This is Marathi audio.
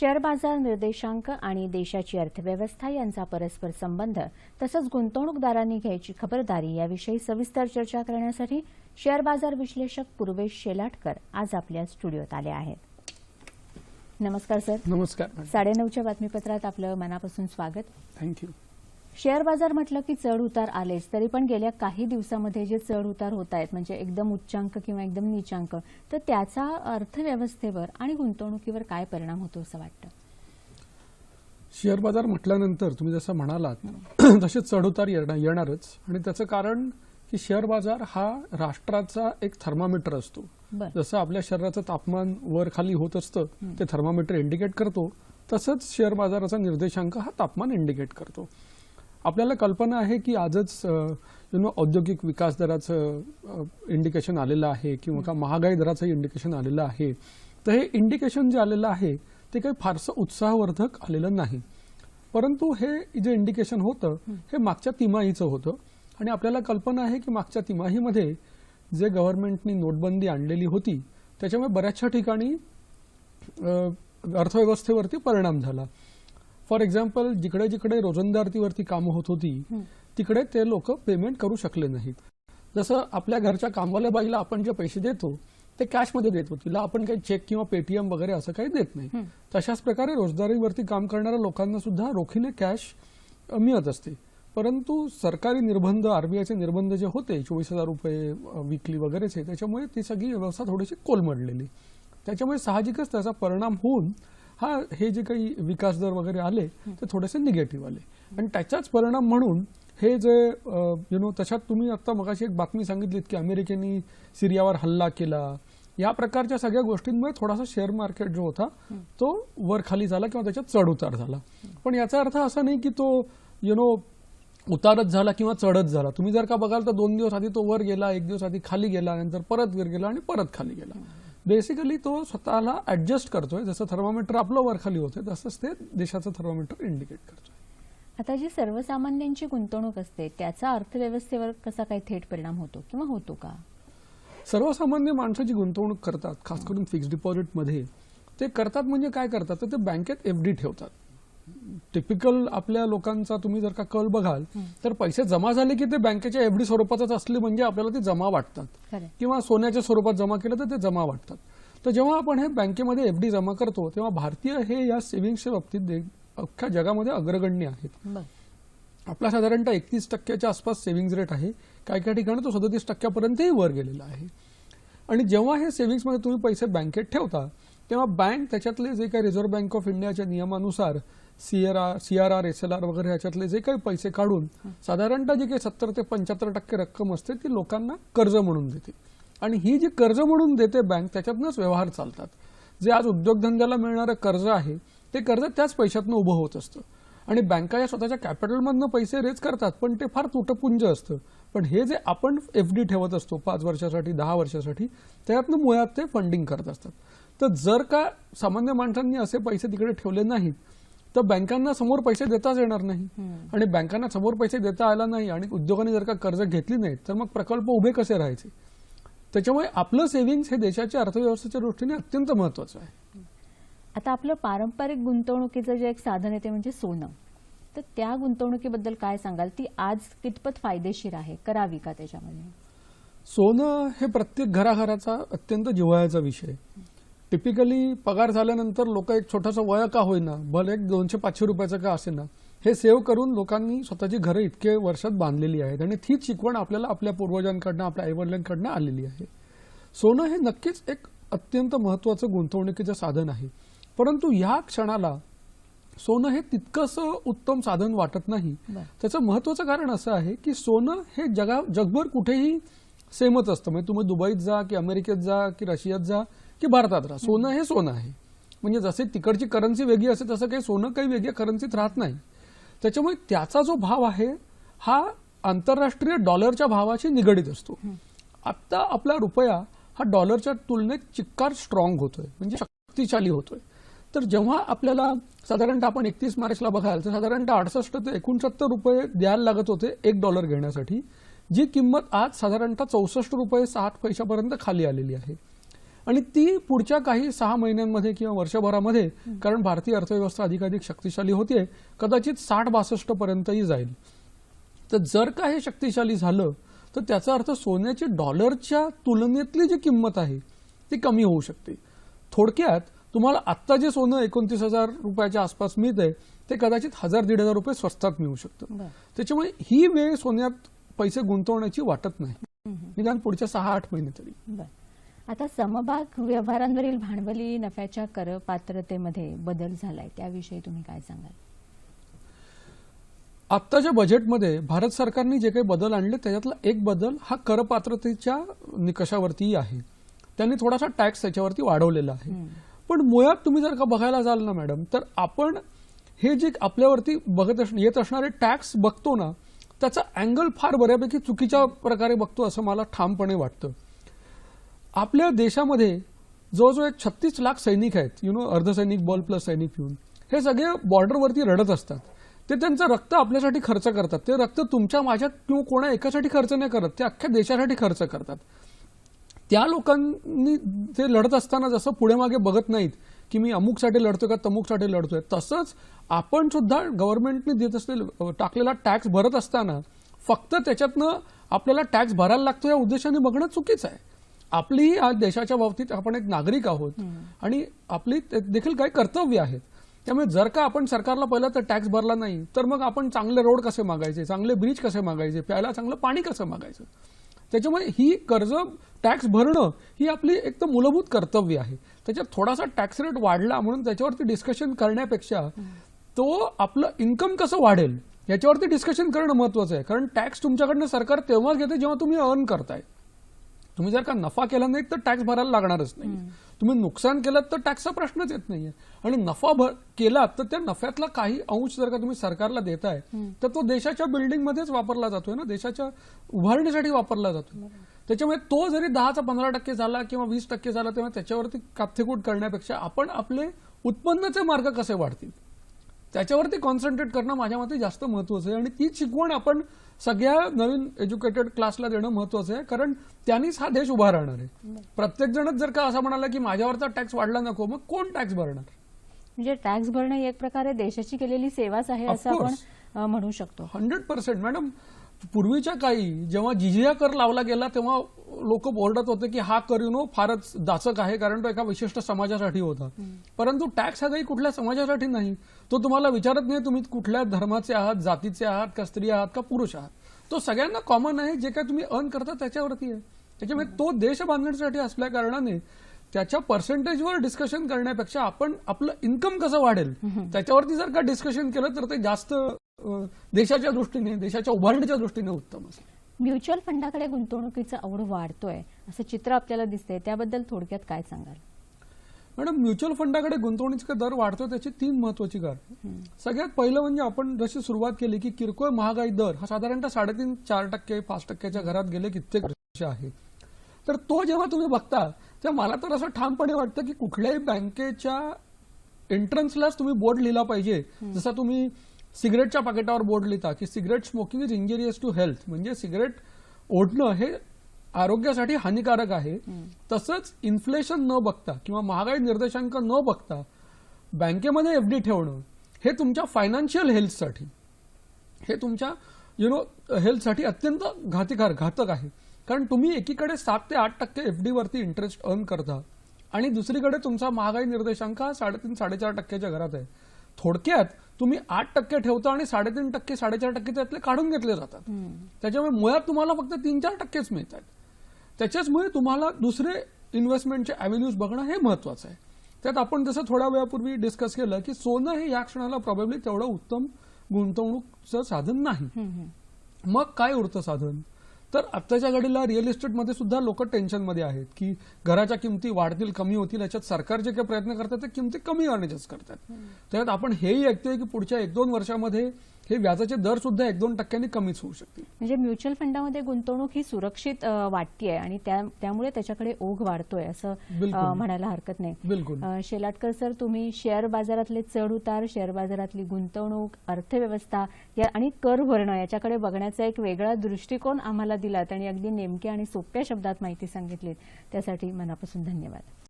शेअर बाजार निर्देशांक आणि देशाची अर्थव्यवस्था यांचा परस्पर संबंध तसंच गुंतवणूकदारांनी घ्यायची खबरदारी याविषयी सविस्तर चर्चा करण्यासाठी शेअर बाजार विश्लेषक पूर्वेश शेलाटकर आज आपल्या स्टुडिओत आले आहेत. नमस्कार सर. नमस्कार. साडेनऊच्या बातमीपत्रात आपलं मनापासून स्वागत. थँक्यू शेअर बाजार म्हटलं की चढ उतार आलेच. तरी पण गेल्या काही दिवसामध्ये जे चढ उतार होत आहेत म्हणजे एकदम उच्चांक किंवा एकदम नीचांक तर त्याचा अर्थव्यवस्थेवर आणि गुंतवणुकीवर काय परिणाम होतो असं वाटतं? शेअर बाजार म्हटल्यानंतर तुम्ही जसं म्हणालात तसे चढउतार येणार- येणारच. आणि त्याचं कारण की शेअर बाजार हा राष्ट्राचा एक थर्मामीटर असतो. जसं आपल्या शरीराचं तापमान वर खाली होत असतं ते थर्मामीटर इंडिकेट करतो. तसंच शेअर बाजाराचा निर्देशांक हा तापमान इंडिकेट करतो. आपल्याला कल्पना आहे की आजच यु नो औद्योगिक विकास दराचं इंडिकेशन आलेलं आहे किंवा का महागाई दराचं इंडिकेशन आलेलं आहे. तर हे इंडिकेशन जे आलेलं आहे ते काही फारसं उत्साहवर्धक आलेलं नाही. परंतु हे जे इंडिकेशन होतं हे मागच्या तिमाहीचं होतं. आणि आपल्याला कल्पना आहे की मागच्या तिमाहीमध्ये जे गव्हर्नमेंटनी नोटबंदी आणलेली होती त्याच्यामुळे बऱ्याचशा ठिकाणी अर्थव्यवस्थेवरती परिणाम झाला. फॉर एक्झाम्पल जिकडे जिकडे रोजंदारीवरती कामं होत होती. तिकडे ते लोक पेमेंट करू शकले नाहीत. जसं आपल्या घरच्या कामवाल्या बाईला आपण जे पैसे देतो ते कॅशमध्ये देतो तिला आपण काही चेक किंवा पेटीएम वगैरे असं काही देत नाही. तशाच प्रकारे रोजगारीवरती काम करणाऱ्या लोकांना सुद्धा रोखीने कॅश मिळत असते. परंतु सरकारी निर्बंध आरबीआयचे निर्बंध जे होते चोवीस हजार रुपये विकली वगैरेचे त्याच्यामुळे ती सगळी व्यवस्था थोडीशी कोलमडलेली. त्याच्यामुळे साहजिकच त्याचा परिणाम होऊन हा हे जे काही विकास दर वगैरे आले ते थोडेसे निगेटिव्ह आले. आणि त्याचाच परिणाम म्हणून हे जे यु नो त्याच्यात तुम्ही आता मगाशी एक बातमी सांगितलीत की अमेरिकेने सिरियावर हल्ला केला. या प्रकारच्या सगळ्या गोष्टींमुळे थोडासा शेअर मार्केट जो होता तो वर खाली झाला किंवा त्याच्यात चढ उतार झाला. पण याचा अर्थ असा नाही की तो यु नो उतारच झाला किंवा चढच झाला. तुम्ही जर का बघाल तर दोन दिवस आधी तो वर गेला एक दिवस आधी खाली गेला नंतर परत वर गेला आणि परत खाली गेला. बेसिकली तो स्वतःला ऍडजस्ट करतोय. जसं थर्मामीटर आपलं वर खाली होतंय तसंच ते देशाचं थर्मामीटर इंडिकेट करतोय. आता जी सर्वसामान्यांची गुंतवणूक असते त्याचा अर्थव्यवस्थेवर कसा काही थेट परिणाम होतो किंवा होतो का? सर्वसामान्य माणसं जी गुंतवणूक करतात खास करून फिक्स डिपॉझिटमध्ये ते करतात म्हणजे काय करतात? तर ते बँकेत एफडी ठेवतात. टिपिकल आपल्या लोकांचा तुम्ही जर का कल बघाल तर पैसे जमा झाले की ते बँकेच्या एफडी स्वरूपातच असले म्हणजे आपल्याला ते जमा वाटतात. किंवा सोन्याच्या स्वरूपात जमा केलं तर ते जमा वाटतात. तर जेव्हा आपण हे बँकेमध्ये एफडी जमा करतो तेव्हा भारतीय हे या सेव्हिंगच्या बाबतीत अख्ख्या जगामध्ये अग्रगण्य आहेत. आपला साधारणतः एकतीस टक्क्याच्या आसपास सेव्हिंग्ज रेट आहे. काही काही ठिकाणी तो सदतीस टक्क्यापर्यंतही वर गेलेला आहे. आणि जेव्हा हे सेव्हिंग्जमध्ये तुम्ही पैसे बँकेत ठेवता तेव्हा बँक त्याच्यातले जे काही रिझर्व्ह बँक ऑफ इंडियाच्या नियमानुसार C R R S L R वगैरे ह्याच्यातले जे काही पैसे काढून साधारणतः जी काही सत्तर ते पंच्याहत्तर टक्के रक्कम असते ती लोकांना कर्ज म्हणून देते. आणि ही जी कर्ज म्हणून देते बँक त्याच्यातनंच व्यवहार चालतात. जे आज उद्योगधंद्याला मिळणारं कर्ज आहे ते कर्ज त्याच पैशातनं उभं होत असतं. आणि बँका या स्वतःच्या कॅपिटलमधनं पैसे रेज करतात पण ते फार तुटपुंज असतं. पण हे जे आपण एफ डी ठेवत असतो पाच वर्षासाठी दहा वर्षासाठी त्यातनं मुळात ते फंडिंग करत असतात. तर जर का सामान्य माणसांनी असे पैसे तिकडे ठेवले नाहीत तर बँकांना समोर पैसे देताच येणार नाही. आणि बँकांना समोर पैसे देता आला नाही आणि उद्योगांनी जर का कर्ज घेतली नाहीत तर मग प्रकल्प उभे कसे राहायचे? त्याच्यामुळे आपलं सेव्हिंग्स हे देशाच्या अर्थव्यवस्थेच्या दृष्टीने अत्यंत महत्वाचं आहे. आता आपलं पारंपरिक गुंतवणुकीचं जे एक साधन आहे ते म्हणजे सोनं. तर त्या गुंतवणुकीबद्दल काय सांगाल? ती आज कितपत फायदेशीर आहे? करावी का त्याच्यामध्ये? सोनं हे प्रत्येक घराघराचा अत्यंत जिव्हाळ्याचा विषय टिपिकली पगार झाल्यानंतर लोक एक छोटासा वय का होईना भले एक दोनशे पाचशे रुपयाचं का असेना हे सेव्ह करून लोकांनी स्वतःची घरं इतके वर्षात बांधलेली आहेत आणि तीच शिकवण आपल्याला आपल्या पूर्वजांकडनं आपल्या आईवडिलांकडनं आलेली आहे. सोनं हे नक्कीच एक अत्यंत महत्वाचं गुंतवणुकीचं साधन आहे. परंतु या क्षणाला सोनं हे तितकंसं उत्तम साधन वाटत नाही. त्याचं महत्वाचं कारण असं आहे की सोनं हे जगा जगभर कुठेही सेमच असतं. म्हणजे तुम्ही दुबईत जा की अमेरिकेत जा की रशियात जा की भारतात राहा. सोनं हे सोनं आहे. म्हणजे जसे तिकडची करन्सी वेगळी असते तसं काही सोनं काही वेगळ्या करन्सीत राहत नाही. त्याच्यामुळे त्याचा जो भाव आहे हा आंतरराष्ट्रीय डॉलरच्या भावाशी निगडीत असतो. आता आपला रुपया हा डॉलरच्या तुलनेत चिक्कार स्ट्रॉंग होतोय. म्हणजे शक्तिशाली होतोय. तर जेव्हा आपल्याला साधारणतः आपण एकतीस मार्चला बघाल तर साधारणतः अडसष्ट ते एकोणसत्तर रुपये द्यायला लागत होते एक डॉलर घेण्यासाठी जी किंमत आज साधारणतः चौसष्ट रुपये साठ पैशापर्यंत खाली आलेली आहे. आणि ती पुढच्या काही सहा महिन्यांमध्ये किंवा वर्षभरामध्ये कारण भारतीय अर्थव्यवस्था अधिकाधिक शक्तिशाली होतीये कदाचित साठ बासष्ट पर्यंतही जाईल. तर जर का हे शक्तिशाली झालं तर त्याचा अर्थ सोन्याची डॉलरच्या तुलनेतली जी किंमत आहे ती कमी होऊ शकते. थोडक्यात तुम्हाला आत्ता जे सोनं एकोणतीस हजार रुपयाच्या आसपास मिळतंय ते कदाचित हजार दीड हजार रुपये स्वस्तात मिळू शकतं. त्याच्यामुळे ही वेळ सोन्यात पैसे गुंतवण्याची वाटत नाही. निदान पुढच्या सहा आठ महिने तरी. आता समभाग व्यवहारांवरील भांडवली नफ्याच्या करपात्रतेमध्ये बदल झालाय. त्याविषयी तुम्ही काय सांगाल? आत्ताच्या बजेटमध्ये भारत सरकारने जे काही बदल आणले त्याच्यातला एक बदल हा करपात्रतेच्या निकषावरतीही आहे. त्यांनी थोडासा टॅक्स त्याच्यावरती वाढवलेला आहे. पण मुळात तुम्ही जर का बघायला जाल ना मॅडम तर आपण हे जे आपल्यावरती बघत असण येत असणारे टॅक्स बघतो ना त्याचा अँगल फार बऱ्यापैकी चुकीच्या प्रकारे बघतो असं मला ठामपणे वाटतं. आपल्या देशामध्ये जवळजवळ एक छत्तीस लाख सैनिक आहेत. यु नो अर्धसैनिक बॉल प्लस सैनिक येऊन. हे सगळे बॉर्डरवरती रडत असतात. ते त्यांचं रक्त आपल्यासाठी खर्च करतात. ते रक्त तुमच्या माझ्यात किंवा कोणा एकासाठी खर्च नाही करत. ते अख्ख्या देशासाठी खर्च करतात. त्या लोकांनी ते लढत असताना जसं पुढे मागे बघत नाहीत की मी अमुकसाठी लढतोय का तमुकसाठी लढतोय तसंच आपण सुद्धा गव्हर्नमेंटने देत असलेला टाकलेला टॅक्स भरत असताना फक्त त्याच्यातनं आपल्याला टॅक्स भरायला लागतो या उद्देशाने बघणं चुकीचं आहे. आपलीही आज देशाच्या बाबतीत आपण एक नागरिक आहोत आणि आपली देखील काही कर्तव्य आहेत. त्यामुळे जर का आपण सरकारला पहिला तर टॅक्स भरला नाही तर मग आपण चांगले रोड कसे मागायचे चांगले ब्रिज कसे मागायचे प्यायला चांगलं पाणी कसं मागायचं? त्याच्यामुळे ही कर्ज टॅक्स भरणं ही आपली एक तर मूलभूत कर्तव्य आहे. त्याच्यात थोडासा टॅक्स रेट वाढला म्हणून त्याच्यावरती डिस्कशन करण्यापेक्षा तो आपलं इन्कम कसं वाढेल याच्यावरती डिस्कशन करणं महत्वाचं आहे. कारण टॅक्स तुमच्याकडनं सरकार तेव्हाच घेते जेव्हा तुम्ही अर्न करताय. तुम्ही जर का नफा केला नाही तर टॅक्स भरायला लागणारच नाही तुम्ही नुकसान केलं तर टॅक्सचा प्रश्नच येत नाहीये. आणि नफा भर केला तर त्या नफ्यातला काही अंश जर का तुम्ही सरकारला देताय तर तो देशाच्या बिल्डिंगमध्येच वापरला जातोय ना. देशाच्या उभारणीसाठी वापरला जातोय. त्याच्यामुळे तो जरी दहाचा पंधरा टक्के झाला किंवा वीस टक्के झाला तेव्हा त्याच्यावरती काथेकूट करण्यापेक्षा आपण आपले उत्पन्नाचे मार्ग कसे वाढतील? त्याच्यावरती कॉन्सन्ट्रेट करणं माझ्या मते जास्त महत्वाचं आहे. आणि ती शिकवण आपण सगळ्या नवीन एज्युकेटेड क्लासला देणं महत्वाचं आहे कारण त्यांनीच हा देश उभा राहणार आहे. प्रत्येक जणच जर का असं म्हणाला की माझ्यावरचा टॅक्स वाढला नको मग कोण टॅक्स भरणार? म्हणजे टॅक्स भरणं एक प्रकारे देशाची केलेली सेवाच आहे असं आपण म्हणू शकतो. Hundred percent. मॅडम पूर्वीच्या काळी जेव्हा जिजिया कर लावला गेला तेव्हा लोक ओरडत होते की हा कर यु नो फारच दाचक आहे कारण तो एका विशिष्ट समाजासाठी होता. परंतु टॅक्स हा काही कुठल्या समाजासाठी नाही. तो तुम्हाला विचारत नाही तुम्ही कुठल्या धर्माचे आहात जातीचे आहात का स्त्री आहात का पुरुष आहात. तो सगळ्यांना कॉमन आहे जे काय तुम्ही अर्न करता त्याच्यावरती आहे. त्याच्यामुळे तो देश बांधण्यासाठी असल्या कारणाने त्याच्या पर्सेंटेजवर डिस्कशन करण्यापेक्षा आपण आपलं इन्कम कसं वाढेल त्याच्यावरती जर का डिस्कशन केलं तर ते जास्त देशाच्या दृष्टीने देशाच्या उभारणीच्या दृष्टीने उत्तम असेल म्युच्युअल फंडाकडे गुंतवणुकीचा ओढ वाढतोय असं चित्र आपल्याला दिसतंय. त्याबद्दल थोडक्यात काय सांगाल? मॅडम म्युच्युअल फंडाकडे गुंतवणुकीचा दर वाढतो त्याची तीन महत्वाची कारण. सगळ्यात पहिलं म्हणजे आपण जशी सुरुवात केली की किरकोळ महागाई दर हा साधारणतः साडेतीन चार टक्के पाच टक्क्याच्या घरात गेले कित्येक वर्ष आहे तर तो जेव्हा तुम्ही बघता तेव्हा मला तर असं ठामपणे वाटतं की कुठल्याही बँकेच्या एंट्रन्सलाच तुम्ही बोर्ड लिहिला पाहिजे. जसा तुम्ही सिगरेटच्या पाकिटावर बोर्ड लिहिता की cigarette smoking is injurious to health. म्हणजे सिगरेट ओढणं हे आरोग्यासाठी हानिकारक आहे. तसंच इन्फ्लेशन न बघता किंवा महागाई निर्देशांक न बघता बँकेमध्ये एफडी ठेवणं हे तुमच्या फायनान्शियल हेल्थसाठी हे तुमच्या यु नो हेल्थसाठी अत्यंत घातिकार घातक आहे. कारण तुम्ही एकीकडे सात ते आठ टक्के एफडी वरती इंटरेस्ट अर्न करता आणि दुसरीकडे तुमचा महागाई निर्देशांक हा साडेतीन साडेचार टक्क्याच्या घरात आहे. थोडक्यात तुम्ही आठ टक्के ठेवता आणि साडेतीन टक्के साडेचार टक्के त्यातले काढून घेतले जातात. त्याच्यामुळे मुळात तुम्हाला फक्त तीन चार टक्केच मिळतात त्याच्याचमुळे तुम्हाला दुसरे इन्व्हेस्टमेंटचे अव्हेन्यूज बघणं हे महत्वाचं आहे. त्यात आपण जसं थोड्या वेळापूर्वी डिस्कस केलं की सोनं हे या क्षणाला प्रॉब्लेमली तेवढं उत्तम गुंतवणूकचं साधन नाही. मग काय उरतं साधन? तर आत्ताच्या घडीला रिअल इस्टेटमध्ये सुद्धा लोक टेन्शनमध्ये आहेत की घराच्या किमती वाढतील कमी होतील याच्यात सरकार जे काही प्रयत्न करतात ते किमती कमी करण्याचेच करतात. त्यात आपण हेही ऐकतोय की पुढच्या एक दोन वर्षामध्ये हे व्याजाचे दर सुद्धा एक दोन टक्क्यांनी कमीच होऊ शकतील. म्हणजे म्युच्युअल फंडामध्ये गुंतवणूक ही सुरक्षित अ, वाटतीये आणि त्या- त्यामुळे त्याच्याकडे ओघ वाढतोय असं म्हणायला हरकत नाही. बिलकुल. शेलाटकर सर तुम्ही शेअर बाजारातले चढ उतार शेअर बाजारातली गुंतवणूक अर्थव्यवस्था या आणि कर भरणं याच्याकडे बघण्याचा एक वेगळा दृष्टिकोन आम्हाला दिलात आणि अगदी नेमक्या आणि सोप्या शब्दात माहिती सांगितलीत. त्यासाठी मनापासून धन्यवाद.